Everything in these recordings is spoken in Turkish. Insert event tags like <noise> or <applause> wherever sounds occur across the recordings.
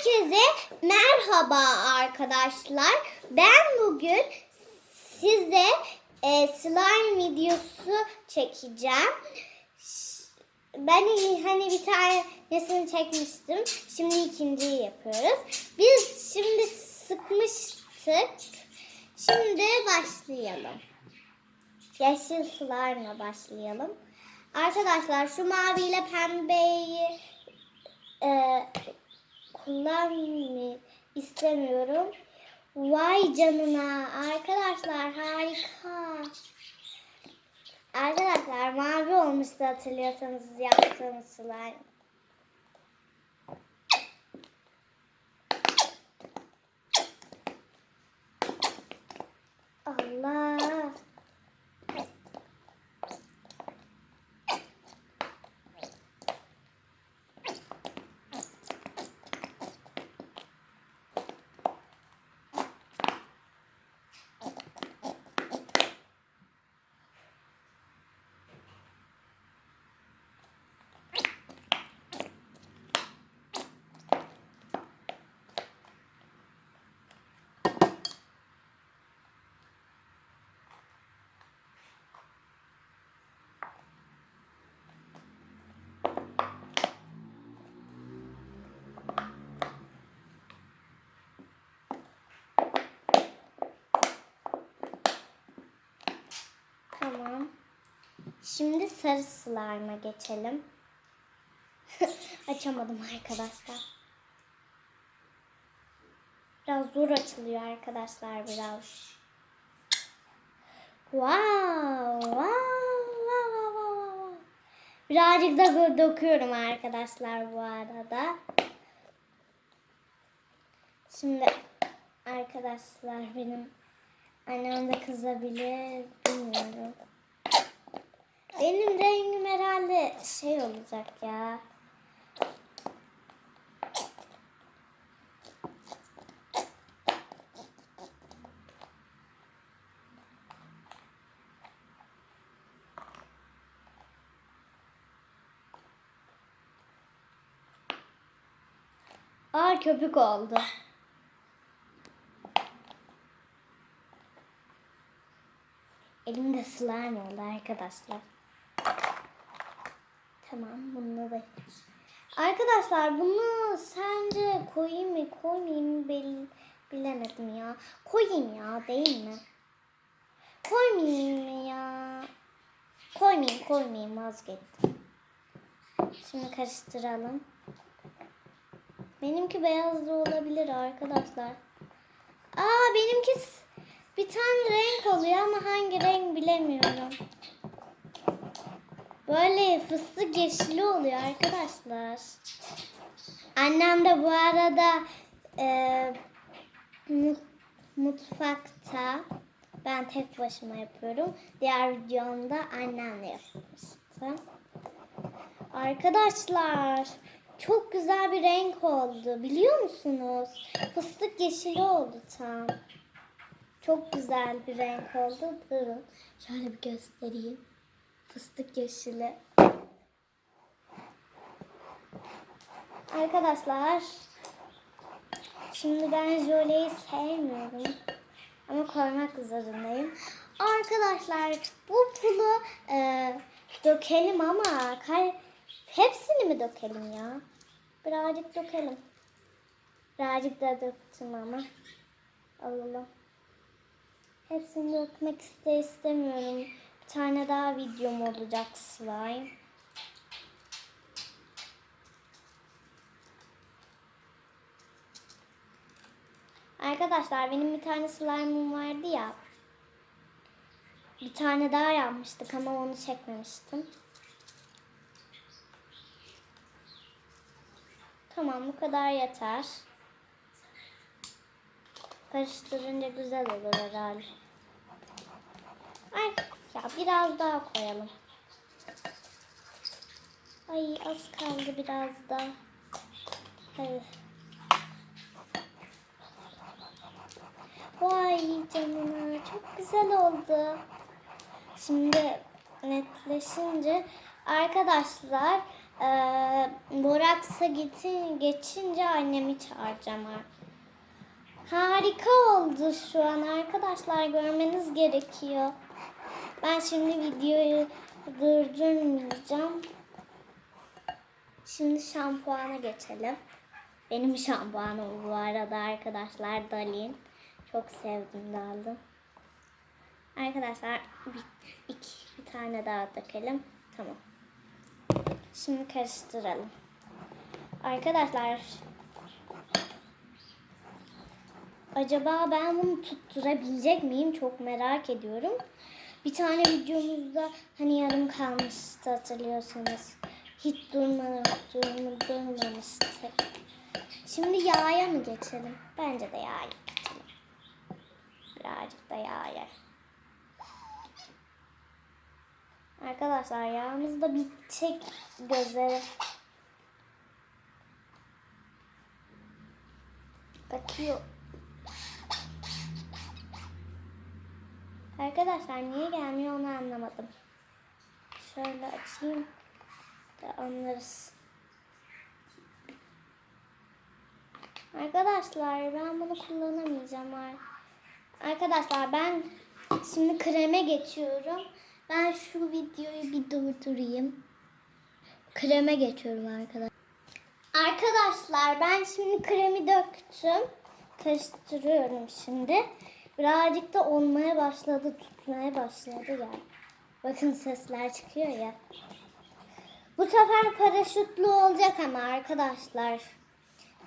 Herkese merhaba arkadaşlar. Ben bugün size e, slime videosu çekeceğim. Ben hani bir tanesini çekmiştim. Şimdi ikinciyi yapıyoruz. Biz şimdi sıkmıştık. Şimdi başlayalım. Yeşil slime'la başlayalım. Arkadaşlar şu maviyle pembeyi e, kullanmayı istemiyorum. Vay canına arkadaşlar harika. Arkadaşlar mavi olmuştu hatırlıyorsanız yaptığımız slime. Allah. Tamam. Şimdi sarı slime'a geçelim. <laughs> Açamadım arkadaşlar. Biraz zor açılıyor arkadaşlar biraz. Wow, wow, wow, wow, wow. Birazcık da döküyorum arkadaşlar bu arada. Şimdi arkadaşlar benim annem de kızabilir bilmiyorum. Benim rengim herhalde şey olacak ya. Aa köpük oldu. Elimde slime oldu arkadaşlar. Tamam bunu da. Arkadaşlar bunu sence koyayım mı koymayayım mı bil- bilemedim ya. Koyayım ya değil mi? Koymayayım mı ya? Koymayayım koymayayım vazgeçtim. Şimdi karıştıralım. Benimki beyaz da olabilir arkadaşlar. Aa benimki bir tane renk oluyor ama hangi renk bilemiyorum. Böyle fıstık yeşili oluyor arkadaşlar. Annem de bu arada e, mu- mutfakta ben tek başıma yapıyorum. Diğer videomda annemle yapmıştım. Arkadaşlar çok güzel bir renk oldu. Biliyor musunuz? Fıstık yeşili oldu tam. Çok güzel bir renk oldu. Durun. Şöyle bir göstereyim. Fıstık yeşili. Arkadaşlar şimdi ben jöleyi sevmiyorum. Ama koymak zorundayım. Arkadaşlar bu pulu e, dökelim ama kay- hepsini mi dökelim ya? Birazcık dökelim. Birazcık da döktüm ama. Alalım. Hepsini dökmek iste istemiyorum. Bir tane daha videom olacak slime. Arkadaşlar benim bir tane slime'ım vardı ya. Bir tane daha yapmıştık ama onu çekmemiştim. Tamam bu kadar yeter. Karıştırınca güzel olur herhalde. Ay ya biraz daha koyalım. Ay az kaldı biraz daha. Vay canına çok güzel oldu. Şimdi netleşince arkadaşlar Ee, Boraks'a gitin, geçince annemi çağıracağım. Harika oldu şu an arkadaşlar görmeniz gerekiyor. Ben şimdi videoyu durdurmayacağım. Şimdi şampuana geçelim. Benim şampuanım bu arada arkadaşlar Dalin. Çok sevdim de aldım. Arkadaşlar bir, iki, bir tane daha dökelim. Tamam. Şimdi karıştıralım. Arkadaşlar acaba ben bunu tutturabilecek miyim? Çok merak ediyorum. Bir tane videomuzda hani yarım kalmıştı hatırlıyorsanız. Hiç durma, durma, durmamıştı. Şimdi yağa mı geçelim? Bence de yağa geçelim. Birazcık da yağa. Arkadaşlar yağımız da bitecek gözleri. Bakıyor. Arkadaşlar niye gelmiyor onu anlamadım. Şöyle açayım da anlarız. Arkadaşlar ben bunu kullanamayacağım. Arkadaşlar ben şimdi kreme geçiyorum. Ben şu videoyu bir durdurayım. Kreme geçiyorum arkadaşlar. Arkadaşlar ben şimdi kremi döktüm. Karıştırıyorum şimdi. Birazcık da olmaya başladı, tutmaya başladı yani. Bakın sesler çıkıyor ya. Bu sefer paraşütlü olacak ama arkadaşlar.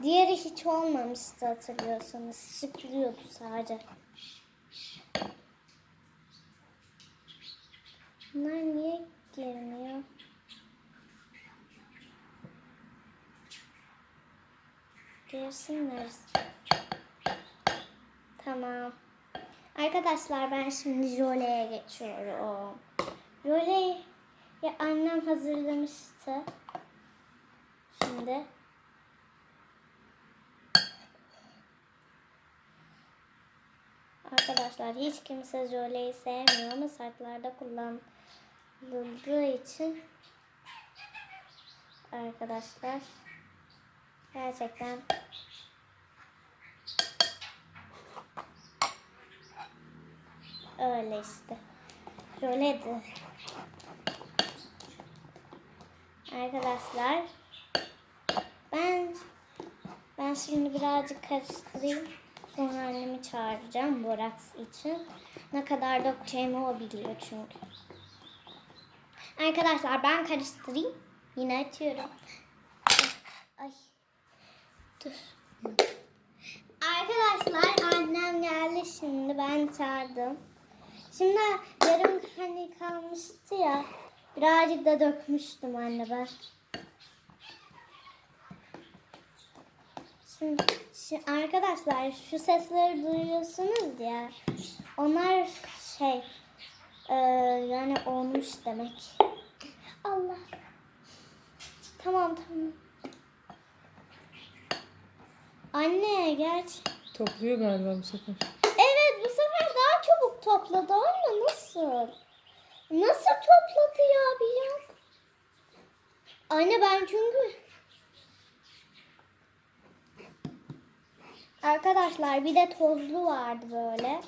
Diğeri hiç olmamıştı hatırlıyorsanız. Çıkıyordu sadece. Bunlar niye girmiyor? Girsinler. Tamam. Arkadaşlar ben şimdi Jole'ye geçiyorum. Jole'yi ya annem hazırlamıştı. Şimdi Arkadaşlar hiç kimse Jole'yi sevmiyor ama saçlarda kullanıldığı için arkadaşlar gerçekten öyle işte. Jole'di. Arkadaşlar ben ben şimdi birazcık karıştırayım. Sonra annemi çağıracağım boraks için. Ne kadar dökeceğimi o biliyor çünkü. Arkadaşlar ben karıştırayım. Yine açıyorum. Ay. Dur. Arkadaşlar annem geldi şimdi. Ben çağırdım. Şimdi yarım hani kalmıştı ya. Birazcık da dökmüştüm anne ben. Şimdi, şi- arkadaşlar şu sesleri duyuyorsunuz ya. Onlar şey e, yani olmuş demek. Allah. Tamam tamam. Anne gerçi. Topluyor galiba bu sefer. Evet bu sefer daha çabuk topladı anne nasıl? Nasıl topladı ya bir yok. Anne ben çünkü Arkadaşlar bir de tozlu vardı böyle.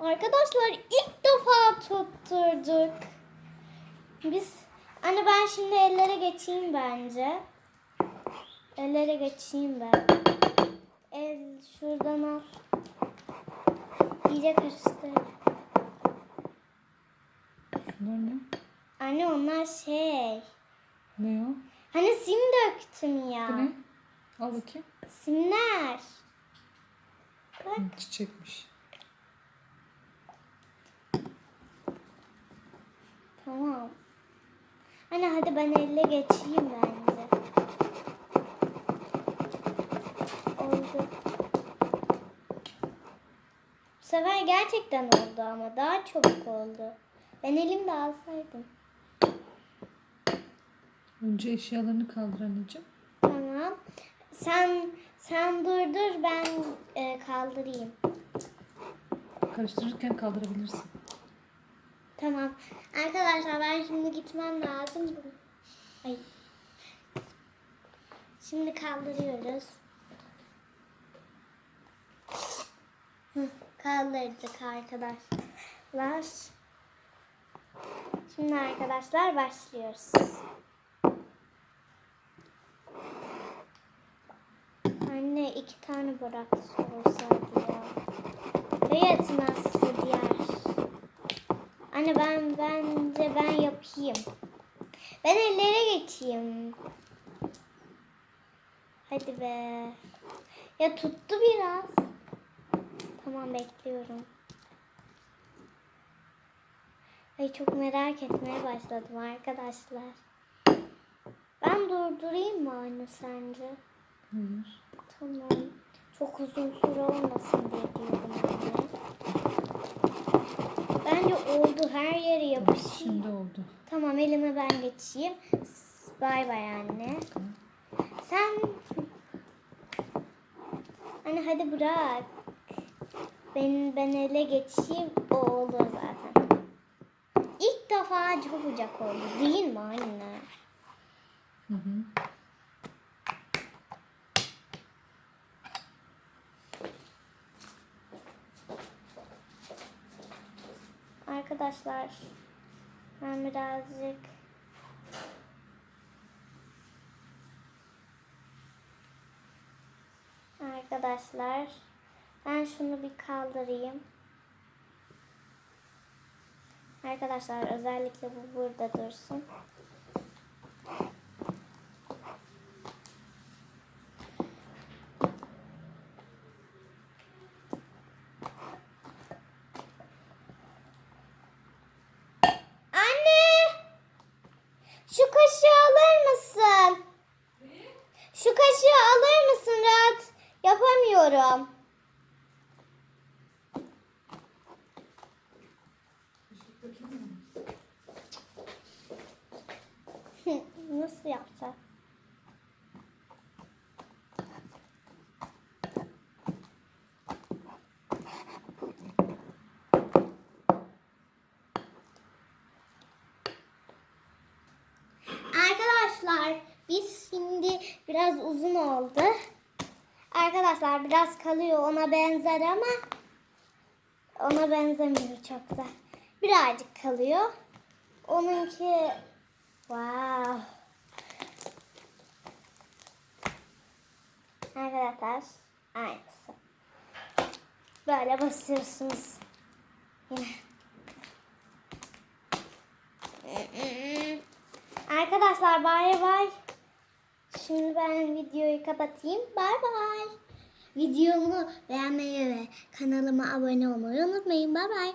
Arkadaşlar ilk defa tutturduk. Biz anne ben şimdi ellere geçeyim bence. Ellere geçeyim ben. El şuradan al. İyice karıştır. Şunlar ne? Anne onlar şey. Ne o? Hani sim döktüm ya. Bu ne? Al bakayım. Simler. Bak. Hı, çiçekmiş. Tamam. Anne hadi ben elle geçeyim bence. Oldu. Bu sefer gerçekten oldu ama daha çabuk oldu. Ben elimde alsaydım. Önce eşyalarını kaldır anneciğim. Tamam. Sen sen durdur ben e, kaldırayım. Karıştırırken kaldırabilirsin. Tamam. Arkadaşlar ben şimdi gitmem lazım. Ay. Şimdi kaldırıyoruz. Hı, kaldırdık arkadaşlar. Şimdi arkadaşlar başlıyoruz. Anne iki tane bırak sorsaydı ya. Evet nasıl diğer. Anne ben bence ben yapayım. Ben ellere geçeyim. Hadi be. Ya tuttu biraz. Tamam bekliyorum. Ay çok merak etmeye başladım arkadaşlar. Ben durdurayım mı anne sence? Hayır. Tamam. Çok uzun süre olmasın diye diyorum anne. Bence oldu. Her yere yapışıyor. Şimdi oldu. Tamam elime ben geçeyim. Bay bay anne. Sen... Anne hadi bırak. Ben, ben ele geçeyim. O olur zaten. İlk defa çabucak oldu değil mi anne? Hı hı. Arkadaşlar ben birazcık Arkadaşlar ben şunu bir kaldırayım. Arkadaşlar özellikle bu burada dursun. Şu kaşığı alır mısın? Şu kaşığı alır mısın? Rahat yapamıyorum. Hı, Nasıl yapacağız? Arkadaşlar biz şimdi biraz uzun oldu. Arkadaşlar biraz kalıyor ona benzer ama ona benzemiyor çok da. Birazcık kalıyor. Onunki wow. Arkadaşlar aynısı. Böyle basıyorsunuz. Yine. Arkadaşlar bay bay. Şimdi ben videoyu kapatayım. Bay bay. Videomu beğenmeyi ve kanalıma abone olmayı unutmayın. Bay bay.